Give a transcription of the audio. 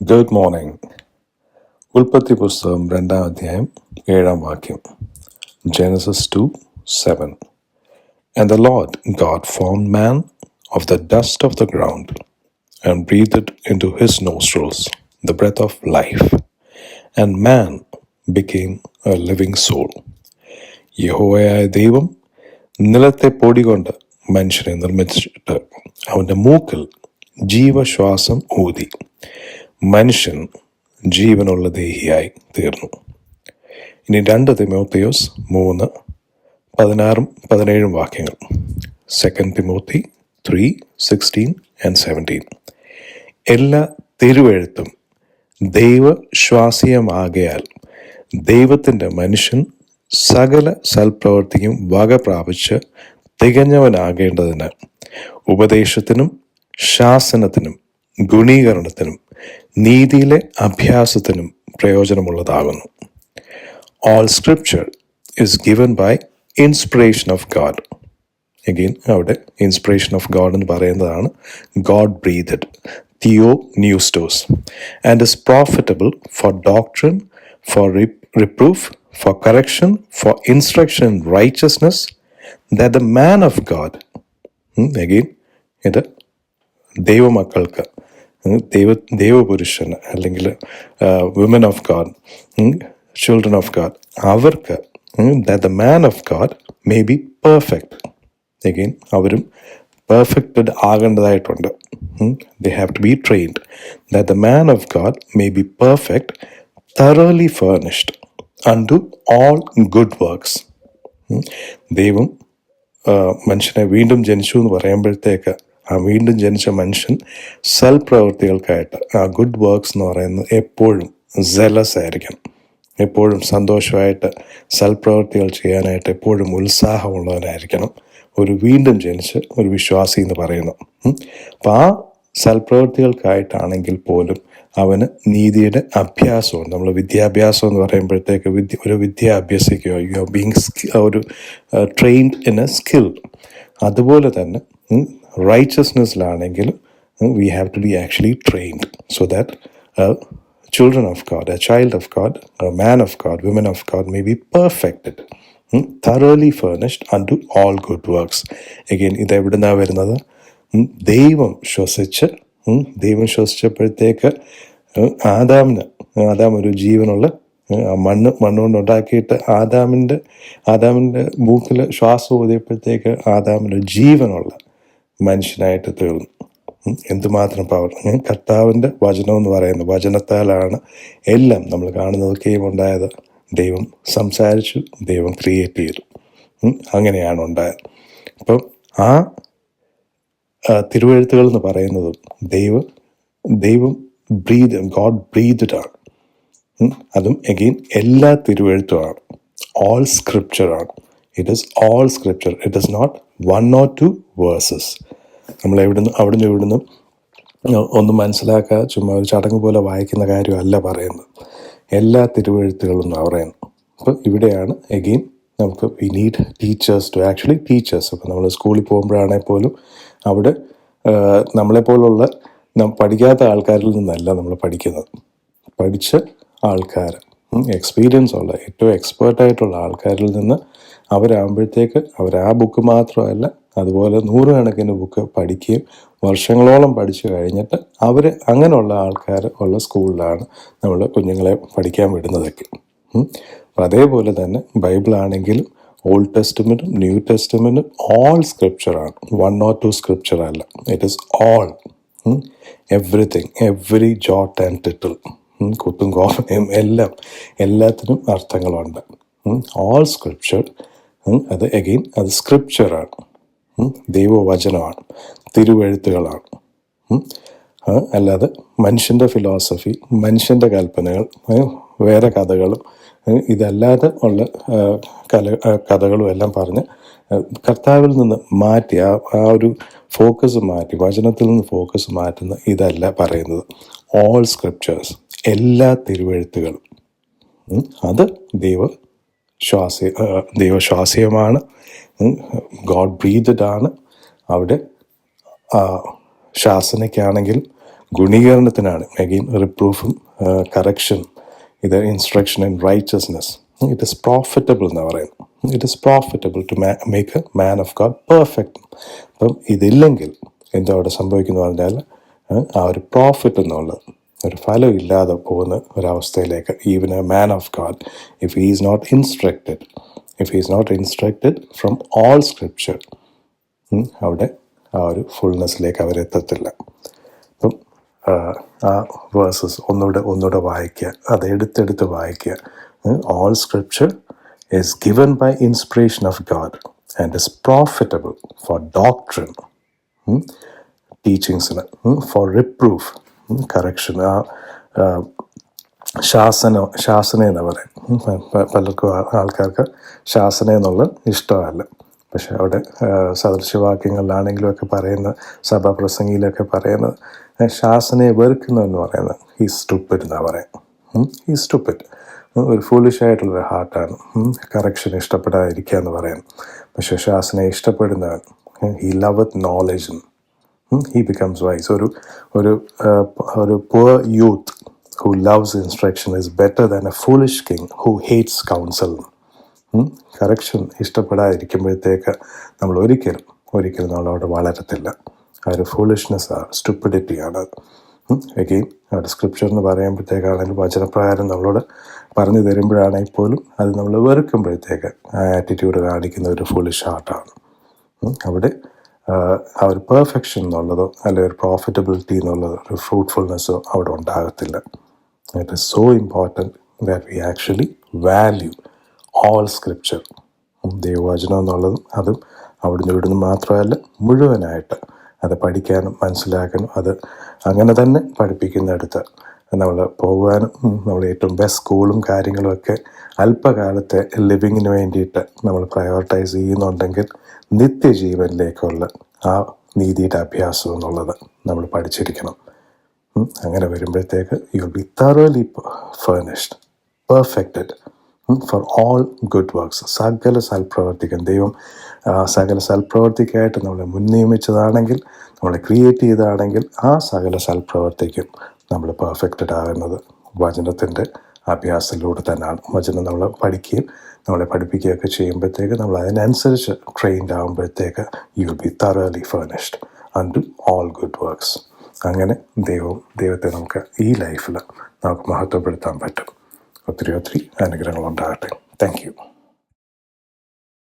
Good morning ഉൽപ്പത്തി പുസ്തകം രണ്ടാം അധ്യായം ഏഴാം വാക്യം. Genesis two seven and the Lord God formed man of the dust of the ground and breathe into his nostrils the breath of life and man became a living soul യഹോയായ ദൈവം നിലത്തെ പൊടികൊണ്ട് മനുഷ്യനെ നിർമ്മിച്ചിട്ട് അവന്റെ മൂക്കിൽ ജീവശ്വാസം ഊതി. മനുഷ്യൻ ജീവനുള്ള ദേഹിയായി തീർന്നു. ഇനി രണ്ട് തിമോത്തിയോസ് മൂന്ന് പതിനാറും പതിനേഴും വാക്യങ്ങൾ. Second Timothy three sixteen and seventeen എല്ലാ തിരുവെഴുത്തും ദൈവശ്വാസീയമാകയാൽ ദൈവത്തിന്റെ മനുഷ്യൻ സകല സൽപ്രവർത്തിക്കും വക പ്രാപിച്ച് തികഞ്ഞവനാകേണ്ടതിന് ഉപദേശത്തിനും ശാസനത്തിനും ഗുണീകരണത്തിനും നീതിയിലെ അഭ്യാസത്തിനും പ്രയോജനമുള്ളതാകുന്നു. All scripture is given by inspiration of God again അവിടെ ഇൻസ്പിറേഷൻ ഓഫ് ഗാഡ് എന്ന് പറയുന്നതാണ് God breathed Theo ന്യൂസ്റ്റോസ് and is profitable for doctrine for reproof for correction for instruction in righteousness the man of God again ഇത് ദൈവമക്കൾക്ക് ദൈവ ദൈവപുരുഷന് അല്ലെങ്കിൽ woman of God children of God അവർക്ക് the man of God may be perfect again അവരും perfected ആകേണ്ടതായിട്ടുണ്ട്. They have to be trained the man of God may be perfect thoroughly furnished and to all good works ദൈവം മനുഷ്യനെ വീണ്ടും ജനിച്ചു എന്ന് പറയുമ്പോഴത്തേക്ക് ആ വീണ്ടും ജനിച്ച മനുഷ്യൻ സൽപ്രവൃത്തികൾക്കായിട്ട് ആ ഗുഡ് വർക്ക്സ് എന്ന് പറയുന്നത് എപ്പോഴും സെലസ് ആയിരിക്കണം. എപ്പോഴും സന്തോഷമായിട്ട് സൽപ്രവൃത്തികൾ ചെയ്യാനായിട്ട് എപ്പോഴും ഉത്സാഹമുള്ളവനായിരിക്കണം. ഒരു വീണ്ടും ജനിച്ച് ഒരു വിശ്വാസി എന്ന് പറയുന്നു. അപ്പോൾ അപ്പം ആ സൽപ്രവൃത്തികൾക്കായിട്ടാണെങ്കിൽ പോലും അവന് നീതിയുടെ അഭ്യാസമുണ്ട്. നമ്മൾ വിദ്യാഭ്യാസം എന്ന് പറയുമ്പോഴത്തേക്ക് വിദ്യ ഒരു വിദ്യ അഭ്യസിക്കുകയോ യു ബീങ് ഒരു ട്രെയിൻഡ് ഇൻ എ സ്കിൽ അതുപോലെ തന്നെ റൈച്ചസ്നെസ്സിലാണെങ്കിലും we have to be actually trained so that children of God, a child of God, a man of God, women of God may be perfected, furnished furnished unto all good works. Again, ഇത് എവിടുന്നാണ് വരുന്നത് ദൈവം ശ്വസിച്ച് ദൈവം ശ്വസിച്ചപ്പോഴത്തേക്ക് ആദാമിന് Adam ഒരു ജീവനുള്ള മണ്ണ് മണ്ണുകൊണ്ട് ഉണ്ടാക്കിയിട്ട് ആദാമിന്റെ ആദാമിന്റെ മൂക്കിൽ ശ്വാസം ഊതിയപ്പോഴത്തേക്ക് ആദാമിന്റെ ജീവനുള്ള മനുഷ്യനായിട്ട് തീർന്നു. എന്തുമാത്രം പവർ. കർത്താവിന്റെ വചനം എന്ന് പറയുന്നത് വചനത്താലാണ് എല്ലാം നമ്മൾ കാണുന്നതൊക്കെയും ഉണ്ടായത് ദൈവം സംസാരിച്ചു ദൈവം ക്രിയേറ്റ് ചെയ്തു. അങ്ങനെയാണ് ഉണ്ടായത് അപ്പം ആ തിരുവഴുത്തുകൾ എന്ന് പറയുന്നതും ദൈവം ദൈവം ബ്രീത് ഗോഡ് ബ്രീതഡ് ആണ് അതും എഗെയിൻ എല്ലാ തിരുവഴുത്തുമാണ് ഓൾ സ്ക്രിപ്ചർ ആണ് it is all scripture it is not one or two verses നമ്മൾ എവിടുന്ന് അവിടുന്ന് ഇവിടുന്ന് ഒന്നും മനസ്സിലാക്കുക ചുമ്മാ ഒരു ചടങ്ങ് പോലെ വായിക്കുന്ന കാര്യമല്ല പറയുന്നത്. എല്ലാ തിരുവെഴുത്തുകളും എന്നാണ് പറയുന്നത് അപ്പോൾ ഇവിടെയാണ് എഗെയിൻ നമുക്ക് we need teachers to actually teachers അപ്പോൾ നമ്മൾ സ്കൂളിൽ പോകുമ്പോഴാണെങ്കിൽ പോലും അവിടെ നമ്മളെ നമ്മളെപ്പോലുള്ള പഠിക്കാത്ത ആൾക്കാരിൽ നിന്നല്ല നമ്മൾ പഠിക്കുന്നത്. പഠിച്ച ആൾക്കാർ എക്സ്പീരിയൻസ് ഉള്ള ഏറ്റവും എക്സ്പേർട്ടായിട്ടുള്ള ആൾക്കാരിൽ നിന്ന് അവരാകുമ്പോഴത്തേക്ക് അവർ ആ ബുക്ക് മാത്രമല്ല അതുപോലെ നൂറുകണക്കിന് ബുക്ക് പഠിക്കുകയും വർഷങ്ങളോളം പഠിച്ചു കഴിഞ്ഞിട്ട് അവർ അങ്ങനെയുള്ള ആൾക്കാർ ഉള്ള സ്കൂളിലാണ് നമ്മൾ കുഞ്ഞുങ്ങളെ പഠിക്കാൻ വിടുന്നതൊക്കെ. അപ്പം അതേപോലെ തന്നെ ബൈബിളാണെങ്കിലും ഓൾഡ് ടെസ്റ്റ്മെന്റും ന്യൂ ടെസ്റ്റ്മെന്റും ഓൾ സ്ക്രിപ്ചറാണ് വൺ ഓർ ടു സ്ക്രിപ്ചർ അല്ല. It is all everything every jot and tittle കുത്തും കോമയും എല്ലാം എല്ലാത്തിനും അർത്ഥങ്ങളുണ്ട്. ഓൾ സ്ക്രിപ്ചർ അത് എഗെയിൻ അത് സ്ക്രിപ്ചറാണ് ദൈവവചനമാണ്. തിരുവെഴുത്തുകളാണ്. അല്ലാതെ മനുഷ്യന്റെ ഫിലോസഫി മനുഷ്യന്റെ കൽപ്പനകൾ വേറെ കഥകളും ഇതല്ലാതെ ഉള്ള കല കഥകളും എല്ലാം പറഞ്ഞ് കർത്താവിൽ നിന്ന് മാറ്റി ആ ആ ഒരു ഫോക്കസ് മാറ്റി വചനത്തിൽ നിന്ന് ഫോക്കസ് മാറ്റുന്ന ഇതല്ല പറയുന്നത്. ഓൾ സ്ക്രിപ്റ്റേഴ്സ് എല്ലാ തിരുവെഴുത്തുകളും. അത് ദൈവ ശ്വാസ ദൈവശ്വാസീയമാണ്. ഗോഡ് ബ്രീതഡ് ആണ് അവിടെ ശാസനയ്ക്കാണെങ്കിൽ ഗുണീകരണത്തിനാണ്. അഗെയിൻ റിപ്രൂഫും കറക്ഷൻ ഇത് instruction in righteousness it is profitable എന്ന് പറയുന്നു it is profitable to make a man of God perfect അപ്പം ഇതില്ലെങ്കിൽ എന്തോ അവിടെ സംഭവിക്കുന്നു പറഞ്ഞാൽ ആ ഒരു പ്രോഫിറ്റ് എന്നുള്ളത്. ഒരു ഫലം ഇല്ലാതെ പോകുന്ന ഒരവസ്ഥയിലേക്ക്. Even a man of God if he is not instructed if he is not instructed from all scripture അവിടെ ആ ഒരു ഫുൾനെസ്സിലേക്ക് അവരെത്തത്തില്ല അപ്പം ആ, വേഴ്സസ് ഒന്നുകൂടെ ഒന്നുകൂടെ വായിക്കുക. അത് എടുത്തെടുത്ത് വായിക്കുക. All scripture is given by inspiration of God and is profitable for doctrine, ടീച്ചിങ്സിന് ഫോർ റിപ്രൂഫ് കറക്ഷൻ ആ ശാസന ശാസന എന്ന് പറയും. പലർക്കും ആൾക്കാർക്ക് ശാസന എന്നുള്ള ഇഷ്ടമല്ല. പക്ഷെ അവിടെ ആ, സദൃശവാക്യങ്ങളിലാണെങ്കിലും ഒക്കെ പറയുന്ന സഭാപ്രസംഗിയിലൊക്കെ പറയുന്നത് ശാസനയെ വെറുക്കുന്നു എന്ന് പറയുന്നത് ഈ സ്റ്റുപ്പിഡ് എന്നാണ് പറയുന്നത് ഈ സ്റ്റുപ്പിഡ് ഒരു ഫൂളിഷ് ആയിട്ടുള്ളൊരു ഹാർട്ടാണ് കറക്ഷൻ ഇഷ്ടപ്പെടാതിരിക്കുക എന്ന് പറയുന്നത് പക്ഷെ ശാസനയെ ഇഷ്ടപ്പെടുന്നവൻ ഈ love knowledge he becomes wise ഒരു ഒരു ഒരു poor youth who loves instruction is better than a foolish king who hates counsel correction ഇഷ്ടപ്പെടാതിരിക്കുമ്പോഴത്തേക്ക് നമ്മൾ ഒരിക്കലും ഒരിക്കലും നമ്മളവിടെ വളരത്തില്ല. ആ ഒരു ഫൂളിഷ്നെസ് ആ സ്റ്റുപ്പിഡിറ്റിയാണ് അവിടെ സ്ക്രിപ്ചർ എന്ന് പറയുമ്പോഴത്തേക്കാണെങ്കിലും വചനപ്രകാരം നമ്മളോട് പറഞ്ഞു തരുമ്പോഴാണെങ്കിൽ പോലും അത് നമ്മൾ വെറുക്കുമ്പോഴത്തേക്ക് ആ ആറ്റിറ്റ്യൂഡ് കാണിക്കുന്ന ഒരു ഫുളിഷ് ഹാർട്ടാണ് ഉം. അവിടെ ആ, ഒരു പെർഫെക്ഷൻ എന്നുള്ളതോ അല്ലെങ്കിൽ ഒരു പ്രോഫിറ്റബിലിറ്റി എന്നുള്ളതോ ഒരു ഫ്രൂട്ട്ഫുൾനെസ്സോ അവിടെ ഉണ്ടാകത്തില്ല. It is so important that we actually value all scripture ദൈവവചനം എന്നുള്ളതും അതും അവിടുന്ന് ഇവിടുന്ന് മാത്രമല്ല മുഴുവനായിട്ട് അത് പഠിക്കാനും മനസ്സിലാക്കാനും അത് അങ്ങനെ തന്നെ പഠിപ്പിക്കുന്നിടത്ത് നമ്മൾ പോകുവാനും നമ്മൾ ഏറ്റവും ബെസ്റ്റ് സ്കൂളും കാര്യങ്ങളുമൊക്കെ അല്പകാലത്തെ ലിവിങ്ങിന് വേണ്ടിയിട്ട് നമ്മൾ പ്രയോറിറ്റൈസ് ചെയ്യുന്നുണ്ടെങ്കിൽ നിത്യജീവനിലേക്കുള്ള ആ നീതിയുടെ അഭ്യാസം എന്നുള്ളത് നമ്മൾ പഠിച്ചിരിക്കണം. അങ്ങനെ വരുമ്പോഴത്തേക്ക് you be thoroughly furnished perfected for all good works സകല സൽപ്രവർത്തിക്കും ദൈവം സകല സൽപ്രവർത്തിക്കായിട്ട് നമ്മളെ മുൻനിയമിച്ചതാണെങ്കിൽ നമ്മളെ ക്രിയേറ്റ് ചെയ്തതാണെങ്കിൽ ആ സകല സൽപ്രവർത്തിക്കും നമ്മൾ പെർഫെക്റ്റഡ് ആകുന്നത്. വചനത്തിന്റെ അഭ്യാസത്തിലൂടെ തന്നെയാണ്. വചനം നമ്മൾ പഠിക്കുകയും നമ്മളെ പഠിപ്പിക്കുകയൊക്കെ ചെയ്യുമ്പോഴത്തേക്ക് നമ്മൾ അതിനനുസരിച്ച് ട്രെയിൻഡ് ആകുമ്പോഴത്തേക്ക് you will be thoroughly furnished and do all good works അങ്ങനെ ദൈവം ദൈവത്തെ നമുക്ക് ഈ ലൈഫിൽ നമുക്ക് മഹത്വപ്പെടുത്താൻ പറ്റും. ഒത്തിരി ഒത്തിരി അനുഗ്രഹങ്ങളുണ്ടാകട്ടെ. Thank you